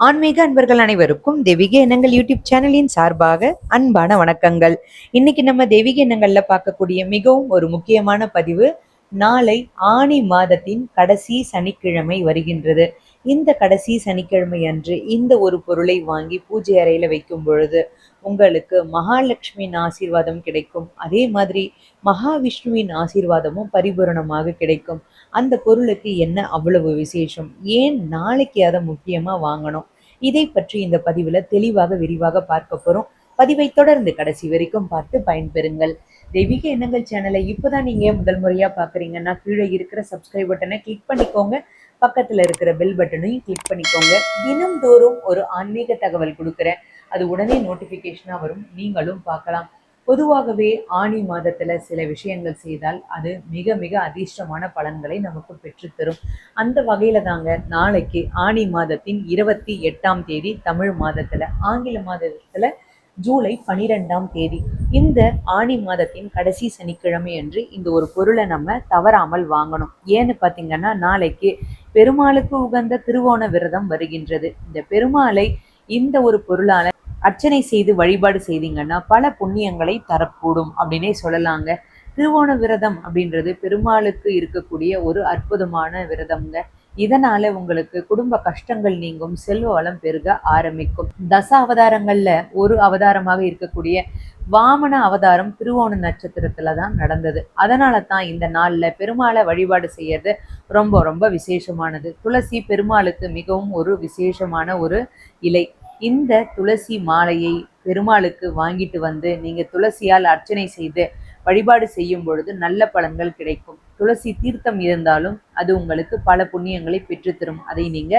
ஆன்மீக அன்பர்கள் அனைவருக்கும் தெய்வீக எண்ணங்கள் யூடியூப் சேனலின் சார்பாக அன்பான வணக்கங்கள். இன்னைக்கு நம்ம தெய்வீக எண்ணங்கள்ல பார்க்கக்கூடிய மிகவும் ஒரு முக்கியமான பதிவு நாளை ஆணி மாதத்தின் கடைசி சனிக்கிழமை வருகின்றது. இந்த கடைசி சனிக்கிழமை அன்று இந்த ஒரு பொருளை வாங்கி பூஜை அறையில வைக்கும் பொழுது உங்களுக்கு மகாலட்சுமியின் ஆசீர்வாதம் கிடைக்கும். அதே மாதிரி மகாவிஷ்ணுவின் ஆசீர்வாதமும் பரிபூரணமாக கிடைக்கும். அந்த பொருளுக்கு என்ன அவ்வளவு விசேஷம்? ஏன் நாளைக்கு அதை முக்கியமா வாங்கணும்? இதை பற்றி இந்த பதிவுல தெளிவாக விரிவாக பார்க்க போகிறோம் பதிவை தொடர்ந்து கடைசி வரைக்கும் பார்த்து பயன்பெறுங்கள். தெய்வீக எண்ணங்கள் சேனலை இப்போதான் நீங்க முதல் முறையா பாக்குறீங்கன்னா கீழே இருக்கிற சப்ஸ்கிரைப் பட்டனை கிளிக் பண்ணிக்கோங்க. பக்கத்துல இருக்கிற பெல் பட்டனையும் கிளிக் பண்ணிக்கோங்க. தினம்தோறும் ஒரு ஆன்மீக தகவல் கொடுக்குறேன். அது உடனே நோட்டிபிகேஷனா வரும். நீங்களும் பார்க்கலாம். பொதுவாகவே ஆணி மாதத்துல சில விஷயங்கள் செய்தால் அது மிக மிக அதிர்ஷ்டமான பலன்களை நமக்கு பெற்றுத்தரும் அந்த வகையில தாங்க நாளைக்கு ஆணி மாதத்தின் இருபத்தி எட்டாம் தேதி தமிழ் மாதத்துல ஆங்கில மாதத்துல ஜூலை பனிரெண்டாம் தேதி. இந்த ஆணி மாதத்தின் கடைசி சனிக்கிழமை அன்று இந்த ஒரு பொருளை நம்ம தவறாமல் வாங்கணும். ஏன்னு பார்த்தீங்கன்னா நாளைக்கு பெருமாளுக்கு உகந்த திருவோண விரதம் வருகின்றது. இந்த பெருமாளை இந்த ஒரு பொருளால அர்ச்சனை செய்து வழிபாடு செய்தீங்கன்னா பல புண்ணியங்களை தரக்கூடும் அப்படின்னே சொல்லலாங்க. திருவோண விரதம் அப்படின்றது பெருமாளுக்கு இருக்கக்கூடிய ஒரு அற்புதமான விரதம்ங்க. இதனால உங்களுக்கு குடும்ப கஷ்டங்கள் நீங்கும் செல்வ வளம் பெருக ஆரம்பிக்கும். தச அவதாரங்கள்ல ஒரு அவதாரமாக இருக்கக்கூடிய வாமன அவதாரம் திருவோண நட்சத்திரத்துல தான் நடந்தது. அதனால தான் இந்த நாள்ல பெருமாளை வழிபாடு செய்யறது ரொம்ப ரொம்ப விசேஷமானது. துளசி பெருமாளுக்கு மிகவும் ஒரு விசேஷமான ஒரு இலை. இந்த துளசி மாலையை பெருமாளுக்கு வாங்கிட்டு வந்து நீங்க துளசியால் அர்ச்சனை செய்து வழிபாடு செய்யும் பொழுது நல்ல பலன்கள் கிடைக்கும். துளசி தீர்த்தம் இருந்தாலும் அது உங்களுக்கு பல புண்ணியங்களை பெற்றுத்தரும் அதை நீங்க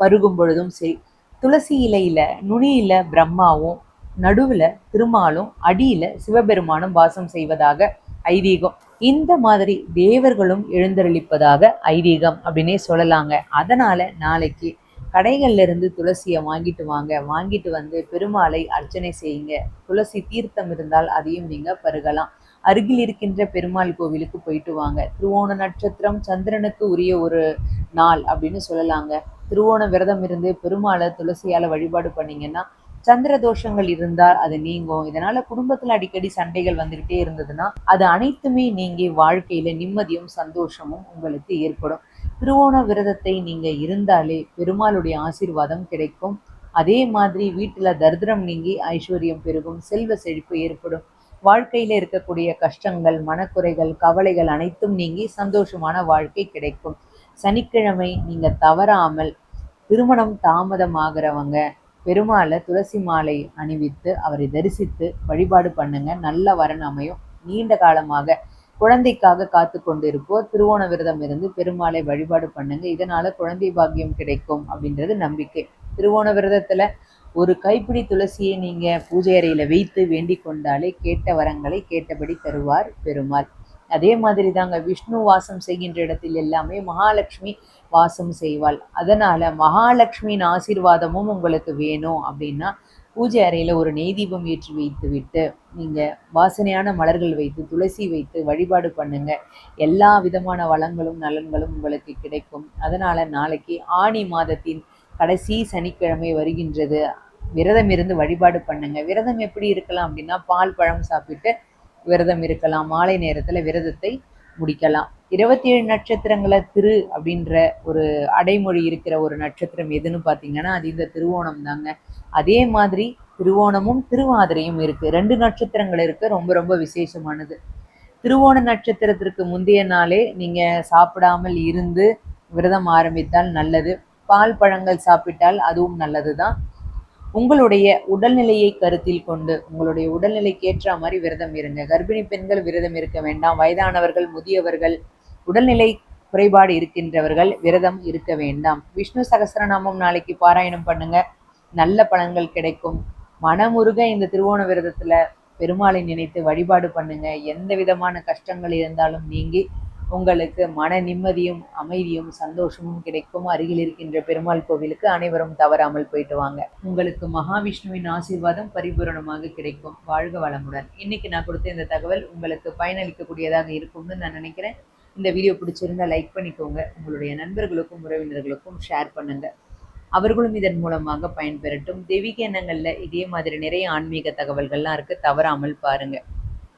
பருகும் பொழுதும் சரி துளசி இலையில நுனியில பிரம்மாவும் நடுவுல திருமாலும் அடியில சிவபெருமானும் வாசம் செய்வதாக ஐதீகம். இந்த மாதிரி தேவர்களும் எழுந்தருளிப்பதாக ஐதீகம் அப்படின்னே சொல்லலாங்க. அதனால நாளைக்கு கடைகள்ல இருந்து துளசியை வாங்கிட்டு வாங்க. வாங்கிட்டு வந்து பெருமாளை அர்ச்சனை செய்யுங்க. துளசி தீர்த்தம் இருந்தால் அதையும் நீங்க பருகலாம். அருகில் இருக்கின்ற பெருமாள் கோவிலுக்கு போயிட்டு வாங்க. திருவோண நட்சத்திரம் சந்திரனுக்கு உரிய ஒரு நாள் அப்படின்னு சொல்லலாங்க. திருவோண விரதம் இருந்து பெருமாளை துளசியால வழிபாடு பண்ணீங்கன்னா சந்திர தோஷங்கள் இருந்தால் அது நீங்கும். இதனால குடும்பத்துல அடிக்கடி சண்டைகள் வந்துகிட்டே இருந்ததுன்னா அது அனைத்துமே நீங்கி வாழ்க்கையில நிம்மதியும் சந்தோஷமும் உங்களுக்கு ஏற்படும். திருவோண விரதத்தை நீங்க இருந்தாலே பெருமாளுடைய ஆசீர்வாதம் கிடைக்கும். அதே மாதிரி வீட்டுல தரித்திரம் நீங்கி ஐஸ்வர்யம் பெருகும் செல்வ செழிப்பு ஏற்படும். வாழ்க்கையில இருக்கக்கூடிய கஷ்டங்கள் மனக்குறைகள் கவலைகள் அனைத்தும் நீங்கி சந்தோஷமான வாழ்க்கை கிடைக்கும். சனிக்கிழமை நீங்க தவறாமல் திருமணம் தாமதமாகிறவங்க பெருமாளை துளசி மாலை அணிவித்து அவரை தரிசித்து வழிபாடு பண்ணுங்க. நல்ல வரன் அமையும். நீண்ட காலமாக குழந்தைக்காக காத்து கொண்டிருப்போர் திருவோண விரதம் இருந்து பெருமாளை வழிபாடு பண்ணுங்க. இதனால குழந்தை பாக்கியம் கிடைக்கும் அப்படின்றது நம்பிக்கை. திருவோண விரதத்துல ஒரு கைப்பிடி துளசியை நீங்க பூஜை அறையில வைத்து வேண்டிக் கொண்டாலே கேட்ட வரங்களை கேட்டபடி தருவார் பெருமாள். அதே மாதிரி தாங்க விஷ்ணு வாசம் செய்கின்ற இடத்தில் எல்லாமே மகாலட்சுமி வாசம் செய்வாள். அதனால மகாலட்சுமியின் ஆசீர்வாதமும் உங்களுக்கு வேணும் அப்படின்னா பூஜை அறையில் ஒரு நெய் தீபம் ஏற்றி வைத்து விட்டு நீங்கள் வாசனையான மலர்கள் வைத்து துளசி வைத்து வழிபாடு பண்ணுங்க. எல்லா விதமான வளங்களும் நலன்களும் உங்களுக்கு கிடைக்கும். அதனால் நாளைக்கு ஆணி மாதத்தின் கடைசி சனிக்கிழமை வருகின்றது. விரதம் இருந்து வழிபாடு பண்ணுங்க. விரதம் எப்படி இருக்கலாம் அப்படின்னா பால் பழம் சாப்பிட்டு விரதம் இருக்கலாம். மாலை நேரத்தில் விரதத்தை முடிக்கலாம். இருபத்தி ஏழு நட்சத்திரங்களை திரு அப்படின்ற ஒரு அடைமொழி இருக்கிற ஒரு நட்சத்திரம் எதுன்னு பார்த்தீங்கன்னா அது இந்த திருவோணம் தாங்க. அதே மாதிரி திருவோணமும் திருவாதிரையும் இருக்கு. ரெண்டு நட்சத்திரங்கள் இருக்கு. ரொம்ப ரொம்ப விசேஷமானது. திருவோண நட்சத்திரத்திற்கு முந்தைய நாளே நீங்க சாப்பிடாமல் இருந்து விரதம் ஆரம்பித்தால் நல்லது. பால் பழங்கள் சாப்பிட்டால் அதுவும் நல்லது தான் உங்களுடைய உடல்நிலையை கருத்தில் கொண்டு உங்களுடைய உடல்நிலைக்கு ஏற்ற மாதிரி விரதம் இருங்க. கர்ப்பிணி பெண்கள் விரதம் இருக்க வேண்டாம். வயதானவர்கள் முதியவர்கள் உடல்நிலை குறைபாடு இருக்கின்றவர்கள் விரதம் இருக்க வேண்டாம். விஷ்ணு சகஸ்ரநாமம் நாளைக்கு பாராயணம் பண்ணுங்க. நல்ல பலன்கள் கிடைக்கும். மனமுருக இந்த திருவோண விரதத்துல பெருமாளை நினைத்து வழிபாடு பண்ணுங்க. எந்த விதமான கஷ்டங்கள் இருந்தாலும் நீங்கி உங்களுக்கு மன நிம்மதியும் அமைதியும் சந்தோஷமும் கிடைக்கும். அருகில் இருக்கின்ற பெருமாள் கோவிலுக்கு அனைவரும் தவறாமல் போயிட்டு வாங்க. உங்களுக்கு மகாவிஷ்ணுவின் ஆசீர்வாதம் பரிபூரணமாக கிடைக்கும். வாழ்க வளமுடன். இன்னைக்கு நான் கொடுத்த இந்த தகவல் உங்களுக்கு பயனளிக்கக்கூடியதாக இருக்கும்னு நான் நினைக்கிறேன். இந்த வீடியோ பிடிச்சிருந்தா லைக் பண்ணிக்கோங்க. உங்களுடைய நண்பர்களுக்கும் உறவினர்களுக்கும் ஷேர் பண்ணுங்க. அவர்களும் இதன் மூலமாக பயன்பெறட்டும். தெய்வீக எண்ணங்களில் இதே மாதிரி நிறைய ஆன்மீக தகவல்கள்லாம் இருக்குது தவறாமல் பாருங்கள்